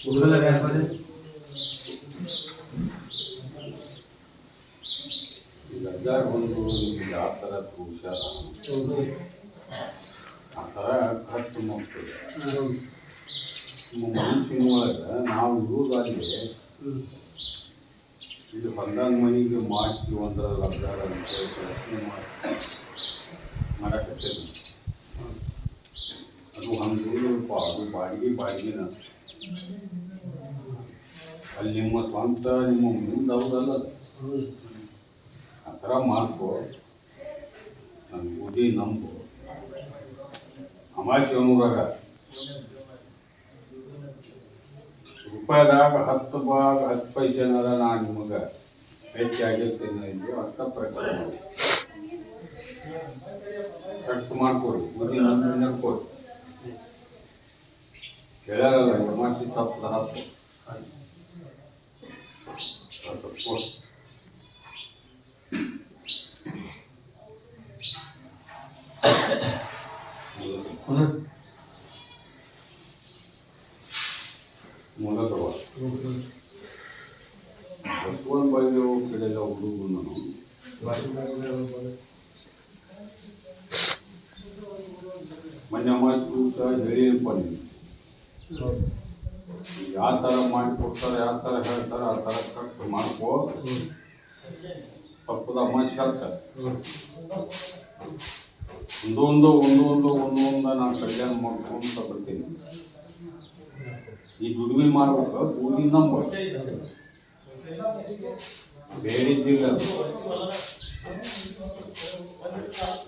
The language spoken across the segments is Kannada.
ಹುಡುಗಲ್ಲ ಯಾರು ಈಗ ಅಜ್ಜಾರ್ ಬಂದು ನಿಮ್ಗೆ ಯಾವ ಥರ ಹುಷಾರ ಆ ಥರ ಕರೆಕ್ಟ್ ನೋಡ್ತದೆ ನಮ್ಮ ಮನುಷ್ಯನ ಒಳಗೆ ನಾವು ಇರುವುದಾದ್ರೆ ಇದು ಹೊಲ್ದಾಗ ಮನೆಗೆ ಮಾಡ್ತೀವಿ ಅಂದ್ರೆ ಅಜ್ಜಾರ ಅಂತ ಹೇಳಿ ಪ್ರಯತ್ನ ಮಾಡಿ ಮಾಡಕತ್ತೇವೆ ಅದು ಅದು ಬಾಡಿಗೆ ಬಾಡಿಗೆನ ಅಲ್ಲಿ ನಿಮ್ಮ ಸ್ವಂತ, ನಿಮ್ಮ ಮುಂದೆ ಅದು. ಆ ಥರ ಮಾಡ್ಕೋ. ನನ್ನ ಬುದ್ಧಿ ನಂಬು. ಅಮಾಶೆ ಅನ್ನೂರಾಗ ರೂಪಾಯಿದಾಗ ಹತ್ತು ಭಾಗ, ಹತ್ತು ಪೈಸೆನಾರ ನಾನು ನಿಮಗೆ ಹೆಚ್ಚಾಗಿರ್ತೇನೆ ಎಂದು ಅರ್ಥ ಪ್ರಕಾರ ಮಾಡಿ ಖರ್ಚು ಮಾಡ್ಕೊಡಿ, ಬುದ್ಧಿ ನಂಬಿ ನಡ್ಕೊಡಿ ಕೇಳಲ್ಲ ಅಮಾಶೆ ತಪ್ಪದ ಹತ್ತು ಅದು ಕೊಡು. ಮೂಲಕವ ಬಸವನ ಬಾಯಿಗೆ ಕಡೆಲ್ಲ ಹುಡುಗರು ನಾನು ಮೊನ್ನೆ ಮಾತು ಸಹ ಹೇಳಿಯಪ್ಪ ನೀನು ಯಾವ ಥರ ಮಾಡಿಕೊಡ್ತಾರೆ ಯಾವ ಥರ ಹೇಳ್ತಾರೆ, ಆ ಥರ ಕರೆಕ್ಟ್ ಮಾಡ್ಕೋ. ತಪ್ಪದ ಅಮ್ಮ ಹೇಳ್ತಾರೆ ಒಂದೊಂದು ಒಂದೊಂದು ಒಂದೊಂದು ನಾನು ಕಲ್ಯಾಣ ಮಾಡ್ಕೊಂತ ಬರ್ತೀನಿ. ಈ ದುಡಿಮೆ ಮಾಡ್ಬೇಕು ಬೂದಿ ನಂಬ ಬೇಡಿದ್ದಿಲ್ಲ. ಅದು.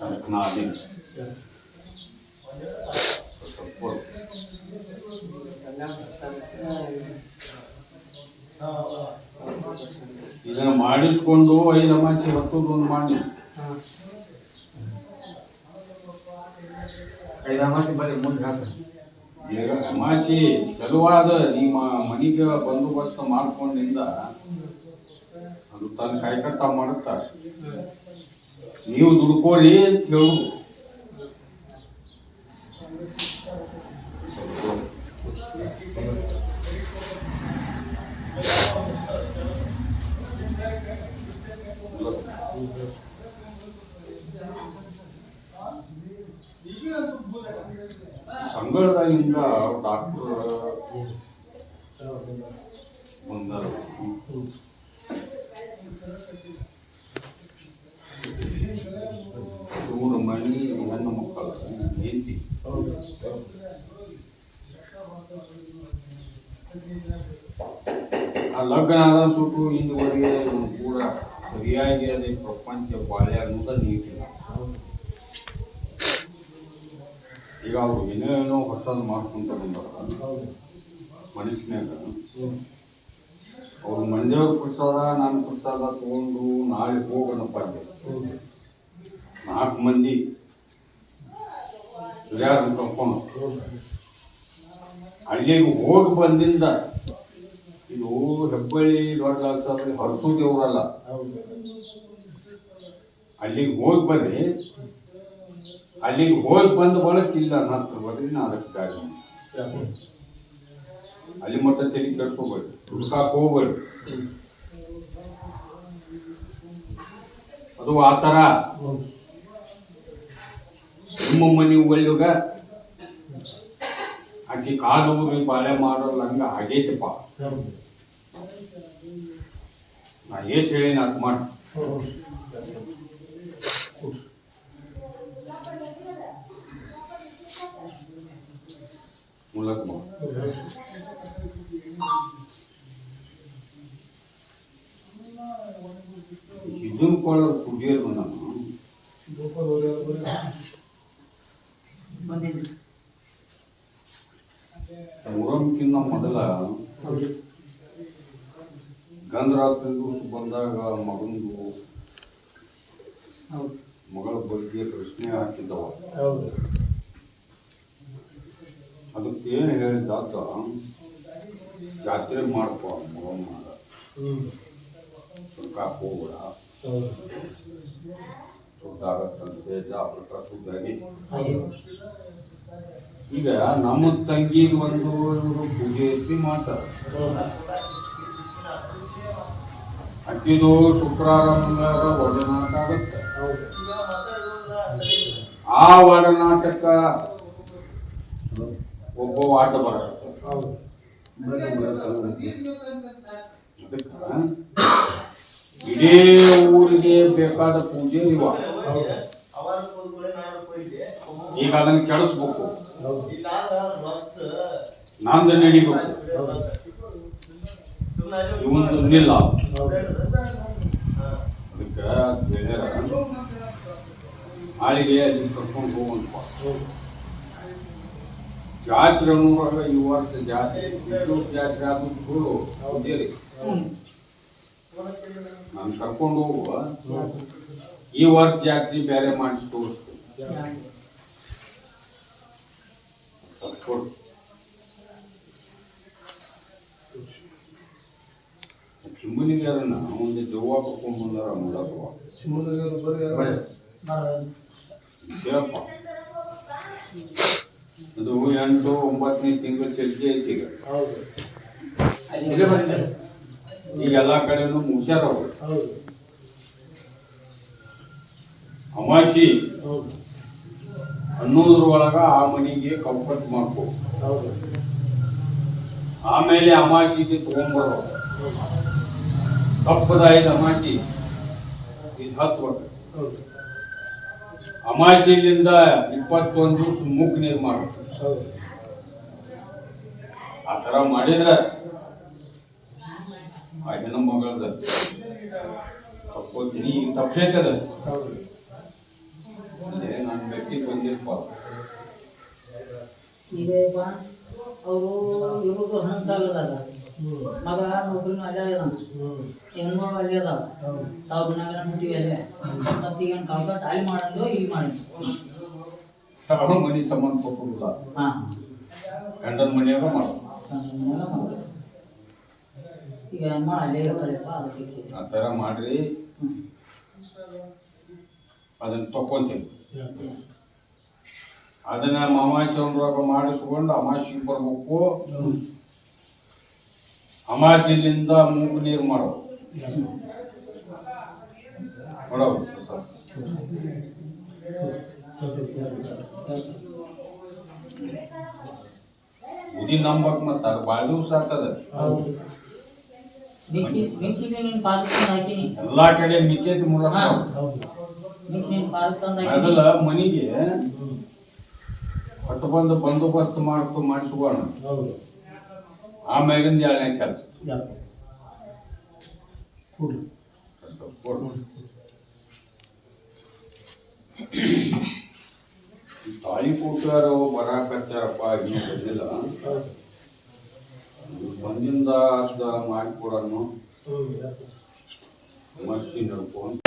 ಅದಕ್ಕೆ ನಾ ಅದೀನಿ. ಇದನ್ನ ಮಾಡಿಸ್ಕೊಂಡು ಐದು ಅಮಾಸಿ ಒಂದು ಮಾಡಿ. ಐದು ಅಮಾಚಿ ಬರೀ ಮುಂದೆ ಈಗ ಅಮಾಸಿ ಚಲುವಾದ ನಿಮ್ಮ ಮನೆಗೆ ಬಂದೋಬಸ್ತ್ ಮಾಡ್ಕೊಂಡಿಂದ ಅದು ತನ್ನ ಕಾಯ್ಕಟ್ಟ ಮಾಡುತ್ತಾರೆ. ನೀವು ದುಡ್ಕೋರಿ ಅಂತ ಹೇಳುದು. ಸಂಘದಾಗಿಂದ ಡಾಕ್ಟರ್ ಬಂದರು. ಮೂರು ಮಣಿ ಹೆಣ್ಣು ಮಕ್ಕಳು, ಹೆಂಡತಿ. ಆ ಲಗ್ನ ಆದ ಸುಟ್ಟು ಇಂದುವರೆಗೆ ಕೂಡ ಸರಿಯಾಗಿ ಅದೇ ಪ್ರಪಂಚ ಬಾಳೆ ಅನ್ನೋದ ನೀತಿಲ್ಲ. ಈಗ ಅವ್ರು ಏನೇನೋ ಹೊಸದು ಮಾಡ್ಕೊಂತ ಬಂದಾರ ಮನಸ್ಸಿನಾಗ ಅವ್ರು ಮಂಡ್ಯವ್ರ ಪ್ರಸಾದ ನಾನು ಪ್ರಸಾದ ತಗೊಂಡು ನಾಳೆ ಹೋಗೋಣಪ್ಪ ನಾಲ್ಕು ಮಂದಿ ಯಾರು ಕರ್ಕೊಂಡು ಅಲ್ಲಿಗೆ ಹೋಗಿ ಬಂದಿಂದ ಇದು ಹೆಬ್ಬಳ್ಳಿ ದೊಡ್ಡ ಆಗ್ತದೆ ಹೊರತು ದೇವರಲ್ಲ ಅಲ್ಲಿಗೆ ಹೋಗಿ ಬರ್ರಿ ಅಲ್ಲಿಗೆ ಹೋಗಿ ಬಂದು ಬಳಕ ಇಲ್ಲ ಹತ್ರ ಬರ್ರಿ ನಾ ಅದಕ್ಕೆ ಗಾಡಿ. ಅಲ್ಲಿ ಮತ್ತೆ ತಲೆ ಕೆಡ್ಕೋಬೇಡಿ ಹುಡ್ಕಾಕ್ ಹೋಗ್ಬೇಡ್ರಿ ಅದು ಆ ಥರ ನಿಮ್ಮ ಮನೆ ಒಳ್ಳೆಗ. ಕಾಲು ಹೋಗಿ ಬಾಳೆ ಮಾಡೋಲ್ಲ ಹಂಗ ಆಗೈತಪ್ಪ. ನಾ ಏಟ್ ಹೇಳಿ ಅದ್ ಮಾಡಿ. ಮೂಲಕ ಬಾ. ಇದನ್ ಕೊಡೋದು ಕುಡಿಯೋದು ನಾನು ಮೂರಕ್ಕಿಂತ ಮೊದಲ ಗಂಧರಾತ್ರಿ ಬಂದಾಗ ಮಗಂದು ಮಗಳ ಬಗ್ಗೆ ಪ್ರಶ್ನೆ ಹಾಕಿದ್ದವ. ಏನು ಹೇಳಿದ್ದಾತ ಜಾತ್ರೆ ಮಾಡ್ಕೊ ಮಗನ ಮಾಡ. ಸುರ್ಕಾಕ್ ಹೋಗ್ಬೇಡ ಆಗತ್ತಂತೆ ಜಾಗೃತ ಶುದ್ಧ ಈಗ ನಮ್ಮ ತಂಗಿ ಒಂದು ಇವರು ಪೂಜೆ ಎತ್ತಿ ಮಾಡ್ತಾರೆ. ಅಕ್ಕಿದು ಶುಕ್ರವಾರ ಮಂಗಳವಾರ ಒಡನಾಟ ಆಗುತ್ತೆ ಆ ಒಡನಾಟಕ ಒಬ್ಬ ಆಟ ಅದಕ್ಕ ಇಡೀ ಊರಿಗೆ ಬೇಕಾದ ಪೂಜೆ ಇವ. ಹೌದು. ಈಗ ಅದನ್ನ ಕೆಡಿಸ್ಬೇಕು. ಹೌದು. ನಂದು ನಡಿಬೇಕು ಇವಂದು ನಿಲ್ಲ ಅದಕ್ಕೆ ಆಳಿಗೆ ಅಲ್ಲಿ ಕರ್ಕೊಂಡು ಹೋಗುವಂತ. ಜಾತ್ರೆ ಅನ್ನುವಾಗ ಈ ವರ್ಷ ಜಾತ್ರೆ. ಇದು ಜಾತ್ರೆ ಅದು ಬಿಡು ಹೌದೇರಿ ನಾನು ಕರ್ಕೊಂಡು ಹೋಗುವ. ಈ ವರ್ಷ ಜಾತ್ರೆ ಬೇರೆ ಮಾಡಿಸಿ ತೋರಿಸ್ತೀನಿ. ತಕ್ಕೊಡು. ಚಿಮ್ಮನಿಗೆ ಯಾರನ್ನ ಒಂದು ದೆವ್ವ ಕರ್ಕೊಂಡು ಬಂದಾರ ಯಾರು? ಕೇಳಪ್ಪ ಅದು ಎಂಟು ಒಂಬತ್ತನೇ ತಿಂಗಳು ಚರ್ಚೆ ಐತಿ ಈಗ. ಈಗ ಎಲ್ಲಾ ಕಡೆನೂ ಮುಗ್ಸ್ಯಾರ ಅವರು. ಅಮಾಶಿ ಅನ್ನೋದ್ರೊಳಗ ಆ ಮನೆಗೆ ಕಂಫರ್ಟ್ ಮಾಡ್ಕೋ. ಆಮೇಲೆ ಅಮಾಶಿಗೆ ತಗೊಂಡ್ಬರೋ ತಪ್ಪದಾಯ್ತು ಅಮಾಶಿ ಇದು ಹತ್ತು ವರ್ಷ. ಅಮಾಶಿಲಿಂದ ಇಪ್ಪತ್ತೊಂದು ದಿವಸ ನಿರ್ಮಾಣ ಆ ಥರ ಮಾಡಿದ್ರ ಆ ಮಗಳದ. ತಪ್ಪೋತೀನಿ, ಈಗ ತಪ್ಪಬೇಕದ ನನ್ನ ವ್ಯಕ್ತಿ ಬಂದಿರ್ಪ. ಅವರು ಇವರು ಹಂತ ಹ್ಮ್ ಮಗ ನೌಕರಿನೂ ಅಲ್ಲೇ ಹೆಣ್ಣು ಅಲ್ಲೇ ಅದಾವ. ತಾವು ಗುಣಗಳ ಮುಟ್ಟಿವಿ ಅಲ್ಲೇ ಮತ್ತೆ ಈಗ ಅಲ್ಲಿ ಮಾಡಂದು ಇಲ್ಲಿ ಮಾಡಿ ತಗೊಂಡು ಮನೆ ಸಂಬಂಧ ಕೊಟ್ಟಿಲ್ಲ ಹಾ. ಗಂಡನ ಮನೆಯಾಗ ಮಾಡು. ಈಗ ಅಲ್ಲೇ ಅದಕ್ಕೆ ಆ ಥರ ಮಾಡ್ರಿ. ಅದನ್ನ ತಕೊಂತೀನಿ ಅದನ್ನ ಅಮಾವಾಸ್ಯೆ ಒಂದ್ರೊಳಗ ಮಾಡಿಸ್ಕೊಂಡು ಅಮಾವಾಸ್ಯೆಗೆ ಬರ್ಬೇಕು. ಅಮಾವಾಸ್ಯೆಲಿಂದ ಮೂಗು ನೀರು ಮಾಡೋ ಮಾಡೋ ಉದಿ ನಂಬಕ್ ಮತ್ತ ಅದು ಭಾಳ ದಿವಸ ಆಗ್ತದ. ಎಲ್ಲಾ ಕಡೆ ಮಿಕ್ಕೇತಿ ಮೂಲಕ ಮನಿಗೆ ಹೊಟ್ಟು ಬಂದು ಬಂದೋಬಸ್ತ್ ಮಾಡ್ಕೊ ಮಾಡಿಸ್ಕೋಣ ಹೌದು. ಆಮ್ಯಾಗಿಂದ ಎರಡನೇ ಕೆಲಸ ಯಾಕೆ ಕೊಡ್ರಿ ತಾಳಿ ಕೂತಾರ ಬರಾಕತ್ತಾರಪ್ಪ ಇನ್ನೂ ಬಂದಿಲ್ಲ ಬಂದಿಂದ ಹ್ಮ್ ಯಾಕೆ ಮಸಿ ನಡ್ಕೊಂಡು